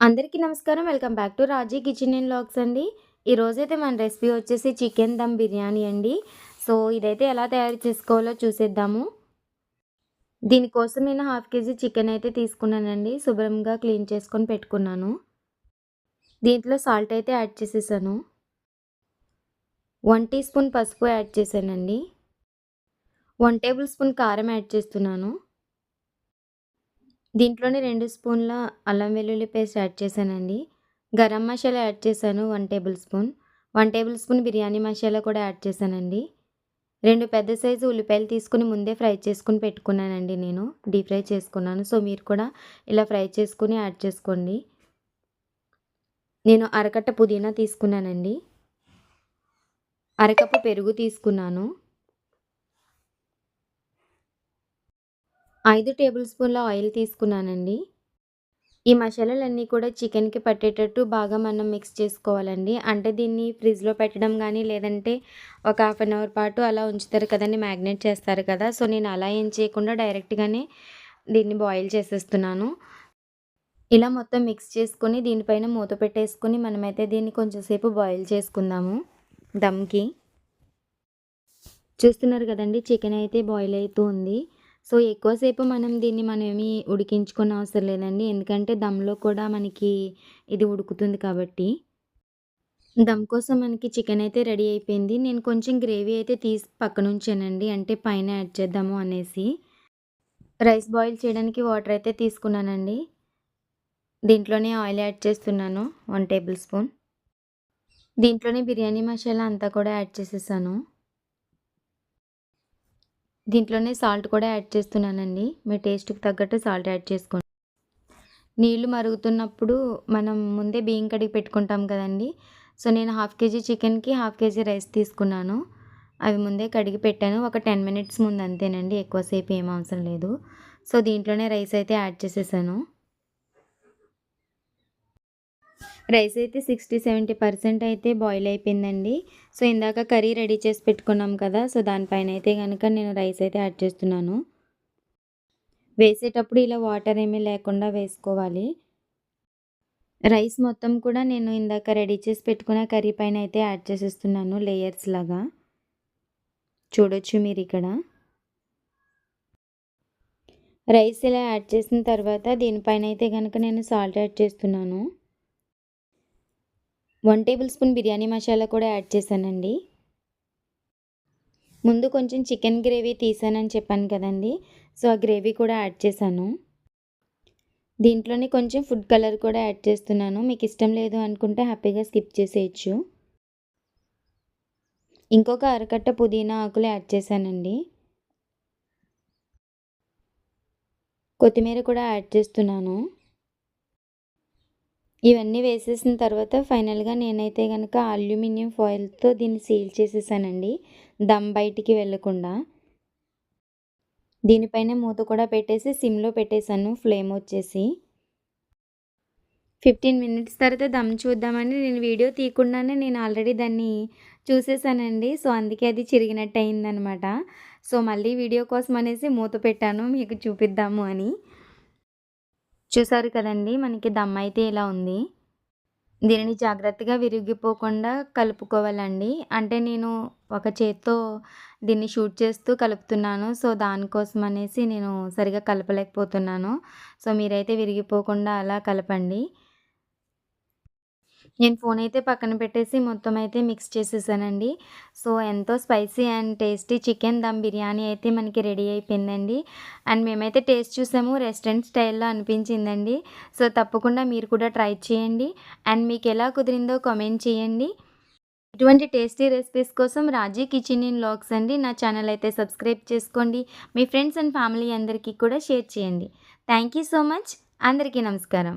అందరికీ నమస్కారం. Welcome back to Raji kitchen and vlogs అండి. ఈరోజైతే మన రెసిపీ వచ్చేసి చికెన్ దమ్ బిర్యానీ అండి. సో ఇదైతే ఎలా తయారు చేసుకోవాలో చూసేద్దాము. దీనికోసం నేను హాఫ్ కేజీ చికెన్ అయితే తీసుకున్నానండి. శుభ్రంగా క్లీన్ చేసుకొని పెట్టుకున్నాను. దీంట్లో సాల్ట్ అయితే యాడ్ చేసేసాను. వన్ టీ స్పూన్ పసుపు యాడ్ చేశానండి. వన్ టేబుల్ స్పూన్ కారం యాడ్ చేస్తున్నాను. దీంట్లోనే రెండు స్పూన్ల అల్లం వెల్లుల్లి పేస్ట్ యాడ్ చేశానండి. గరం మసాలా యాడ్ చేశాను one tablespoon. One tablespoon biryani masala కూడా యాడ్ చేశానండి. రెండు పెద్ద సైజు ఉల్లిపాయలు తీసుకుని ముందే ఫ్రై చేసుకుని పెట్టుకున్నానండి నేను. డీప్ ఫ్రై చేసుకున్నాను. సో మీరు కూడా ఇలా ఫ్రై చేసుకుని యాడ్ చేసుకోండి. నేను అరకట్ట పుదీనా తీసుకున్నానండి. అరకప్పు పెరుగు తీసుకున్నాను. ఐదు టేబుల్ స్పూన్ల ఆయిల్ తీసుకున్నానండి. ఈ మసాలాలన్నీ కూడా చికెన్కి పట్టేటట్టు బాగా మనం మిక్స్ చేసుకోవాలండి. అంటే దీన్ని ఫ్రిడ్జ్లో పెట్టడం కానీ లేదంటే ఒక హాఫ్ అన్ అవర్ పాటు అలా ఉంచుతారు కదండి మ్యాగ్నేట్ చేస్తారు కదా. సో నేను అలా ఏం చేయకుండా డైరెక్ట్గానే దీన్ని బాయిల్ చేసేస్తున్నాను. ఇలా మొత్తం మిక్స్ చేసుకొని దీనిపైన మూత పెట్టేసుకొని మనమైతే దీన్ని కొంచెం సేపు బాయిల్ చేసుకుందాము దమ్కి. చూస్తున్నారు కదండి చికెన్ అయితే బాయిల్ అవుతూ ఉంది. సో ఎక్కువసేపు మనం దీన్ని మనం ఏమి ఉడికించుకున్న అవసరం లేదండి. ఎందుకంటే దమ్లో కూడా మనకి ఇది ఉడుకుతుంది కాబట్టి. దమ్ కోసం మనకి చికెన్ అయితే రెడీ అయిపోయింది. నేను కొంచెం గ్రేవీ అయితే తీసి పక్కన ఉంచానండి. అంటే పైన యాడ్ చేద్దాము అనేసి. రైస్ బాయిల్ చేయడానికి వాటర్ అయితే తీసుకున్నానండి. దీంట్లోనే ఆయిల్ యాడ్ చేస్తున్నాను. One tablespoon. దీంట్లోనే బిర్యానీ మసాలా అంతా కూడా యాడ్ చేసేసాను. దీంట్లోనే సాల్ట్ కూడా యాడ్ చేస్తున్నానండి. మీ టేస్ట్కి తగ్గట్టు సాల్ట్ యాడ్ చేసుకోండి. నీళ్ళు మరుగుతున్నప్పుడు మనం ముందే బియ్యం కడిగి పెట్టుకుంటాం కదండి. సో నేను హాఫ్ కేజీ చికెన్కి హాఫ్ కేజీ రైస్ తీసుకున్నాను. అవి ముందే కడిగి పెట్టాను. ఒక టెన్ మినిట్స్ ముందు అంతేనండి. ఎక్కువసేపు ఏం అవసరం లేదు. సో దీంట్లోనే రైస్ అయితే యాడ్ చేసేసాను. రైస్ అయితే సిక్స్టీ సెవెంటీ పర్సెంట్ అయితే బాయిల్ అయిపోయిందండి. సో ఇందాక కర్రీ రెడీ చేసి పెట్టుకున్నాం కదా సో దానిపైన అయితే కనుక నేను రైస్ అయితే యాడ్ చేస్తున్నాను. వేసేటప్పుడు ఇలా వాటర్ ఏమీ లేకుండా వేసుకోవాలి. రైస్ మొత్తం కూడా నేను ఇందాక రెడీ చేసి పెట్టుకున్న కర్రీ పైన అయితే యాడ్ చేసేస్తున్నాను లేయర్స్ లాగా. చూడొచ్చు మీరు ఇక్కడ. రైస్ ఇలా యాడ్ చేసిన తర్వాత దీనిపైన అయితే కనుక నేను సాల్ట్ యాడ్ చేస్తున్నాను. One table spoon biryani masala కూడా యాడ్ చేశానండి. ముందు కొంచెం చికెన్ గ్రేవీ తీసానని చెప్పాను కదండి. సో ఆ గ్రేవీ కూడా యాడ్ చేశాను. దీంట్లోనే కొంచెం ఫుడ్ కలర్ కూడా యాడ్ చేస్తున్నాను. మీకు ఇష్టం లేదు అనుకుంటే హ్యాపీగా స్కిప్ చేసేయచ్చు. ఇంకొక అరకట్ట పుదీనా ఆకులు యాడ్ చేశానండి. కొత్తిమీర కూడా యాడ్ చేస్తున్నాను. ఇవన్నీ వేసేసిన తర్వాత ఫైనల్గా నేనైతే కనుక అల్యూమినియం ఫాయిల్తో దీన్ని సీల్ చేసేసానండి దమ్ బయటికి వెళ్ళకుండా. దీనిపైన మూత కూడా పెట్టేసి సిమ్లో పెట్టేశాను ఫ్లేమ్ వచ్చేసి. ఫిఫ్టీన్ మినిట్స్ తర్వాత దమ్ చూద్దామని నేను వీడియో తీయకుండానే నేను ఆల్రెడీ దాన్ని చూసేసానండి సో అందుకే అది చిరిగినట్టు అయిందనమాట సో మళ్ళీ వీడియో కోసం అనేసి మూత పెట్టాను మీకు చూపిద్దాము అని. చూసారు కదండి మనకి దమ్ అయితే ఇలా ఉంది. దీనిని జాగ్రత్తగా విరిగిపోకుండా కలుపుకోవాలండి. అంటే నేను ఒక చేత్తో దీన్ని షూట్ చేస్తూ కలుపుతున్నాను. సో దానికోసం అనేసి నేను సరిగా కలపలేకపోతున్నాను. సో మీరైతే విరిగిపోకుండా అలా కలపండి. నేను ఫోన్ అయితే పక్కన పెట్టేసి మొత్తం అయితే మిక్స్ చేసేసానండి. సో ఎంతో spicy and tasty chicken dum biryani అయితే మనకి రెడీ అయిపోయిందండి. అండ్ మేమైతే టేస్ట్ చూసాము రెస్టారెంట్ స్టైల్లో అనిపించిందండి. సో తప్పకుండా మీరు కూడా ట్రై చేయండి. అండ్ మీకు ఎలా కుదిరిందో కామెంట్ చేయండి. ఇటువంటి టేస్టీ రెసిపీస్ కోసం రాజీ కిచెన్ ఇన్ లాగ్స్ అండి. నా ఛానల్ అయితే సబ్స్క్రైబ్ చేసుకోండి. మీ ఫ్రెండ్స్ అండ్ ఫ్యామిలీ అందరికీ కూడా షేర్ చేయండి. థ్యాంక్ యూ సో మచ్ అందరికీ నమస్కారం.